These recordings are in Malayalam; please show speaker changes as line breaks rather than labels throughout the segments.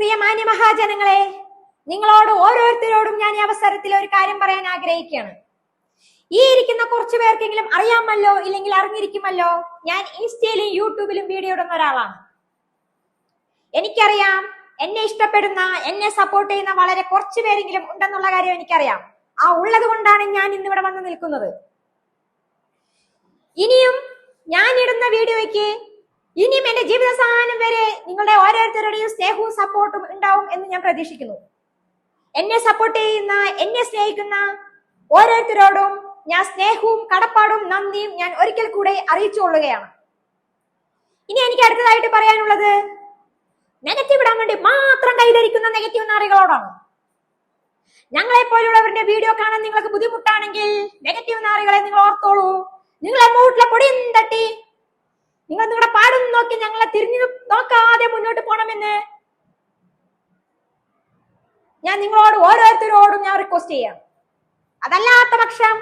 പ്രിയ മാന്യ മഹാജനങ്ങളെ നിങ്ങളോട് ഓരോരുത്തരോടും ഞാൻ ഈ അവസരത്തിൽ ഒരു കാര്യം പറയാൻ ആഗ്രഹിക്കുകയാണ്. ഈ ഇരിക്കുന്ന കുറച്ചു പേർക്കെങ്കിലും അറിയാമല്ലോ ഇല്ലെങ്കിൽ അറിഞ്ഞിരിക്കുമല്ലോ ഞാൻ ഇൻസ്റ്റയിലും യൂട്യൂബിലും വീഡിയോ ഇടുന്ന ഒരാളാണ്. എനിക്കറിയാം എന്നെ ഇഷ്ടപ്പെടുന്ന എന്നെ സപ്പോർട്ട് ചെയ്യുന്ന വളരെ കുറച്ചു പേരെങ്കിലും ഉണ്ടെന്നുള്ള കാര്യം എനിക്കറിയാം. ആ ഉള്ളത് കൊണ്ടാണ് ഞാൻ ഇന്നിവിടെ വന്ന് നിൽക്കുന്നത്. ഇനിയും ഞാൻ ഇടുന്ന വീഡിയോയ്ക്ക് ഇനിയും എന്റെ ജീവിതസാനം വരെ നിങ്ങളുടെ ഓരോരുത്തരുടെയും സ്നേഹവും സപ്പോർട്ടും ഉണ്ടാവും എന്ന് ഞാൻ പ്രതീക്ഷിക്കുന്നു. എന്നെ സപ്പോർട്ട് ചെയ്യുന്ന എന്നെ സ്നേഹിക്കുന്ന ഓരോരുത്തരോടും ഞാൻ സ്നേഹവും കടപ്പാടും നന്ദിയും ഞാൻ ഒരിക്കൽ കൂടെ അറിയിച്ചുകൊള്ളുകയാണ് ഇനി എനിക്ക് അടുത്തതായിട്ട് പറയാനുള്ളത് നെഗറ്റീവ് ഇടാൻ വേണ്ടി മാത്രം കയ്യിലിരിക്കുന്ന നെഗറ്റീവ് നാറികളോടാണ്. ഞങ്ങളെ പോലുള്ളവരുടെ വീഡിയോ കാണാൻ നിങ്ങൾക്ക് ബുദ്ധിമുട്ടാണെങ്കിൽ നെഗറ്റീവ് നാറികളെ നിങ്ങൾ ഓർത്തോളൂ. നിങ്ങളെ മൂട്ടിലെ പൊടിയും തട്ടി നിങ്ങൾ നിങ്ങളുടെ പാടും നോക്കി ഞങ്ങളെ തിരിഞ്ഞു നോക്കാതെ മുന്നോട്ട് പോകണമെന്ന് ഞാൻ നിങ്ങളോട് ഓരോരുത്തരോടും ഞാൻ റിക്വസ്റ്റ് ചെയ്യാം. അതല്ലാത്ത പക്ഷം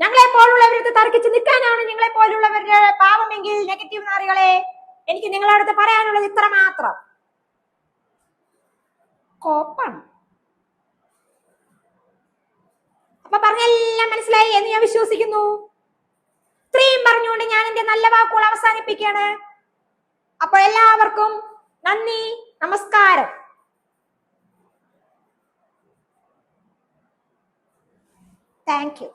ഞങ്ങളെ പോലുള്ളവരടുത്ത് തർക്കിച്ച് നിൽക്കാനാണ് ഞങ്ങളെ പോലുള്ളവരുടെ പാവമെങ്കിൽ നെഗറ്റീവ് നാറികളെ എനിക്ക് നിങ്ങളുടെ അടുത്ത് പറയാനുള്ളത് ഇത്ര മാത്രം. കോപ്പാണ് അപ്പൊ പറഞ്ഞെല്ലാം മനസ്സിലായി എന്ന് ഞാൻ വിശ്വസിക്കുന്നു. പറഞ്ഞുകൊണ്ട് ഞാൻ എന്റെ നല്ല വാക്കുകൾ അവസാനിപ്പിക്കുകയാണ്. അപ്പോൾ എല്ലാവർക്കും നന്ദി നമസ്കാരം. Thank you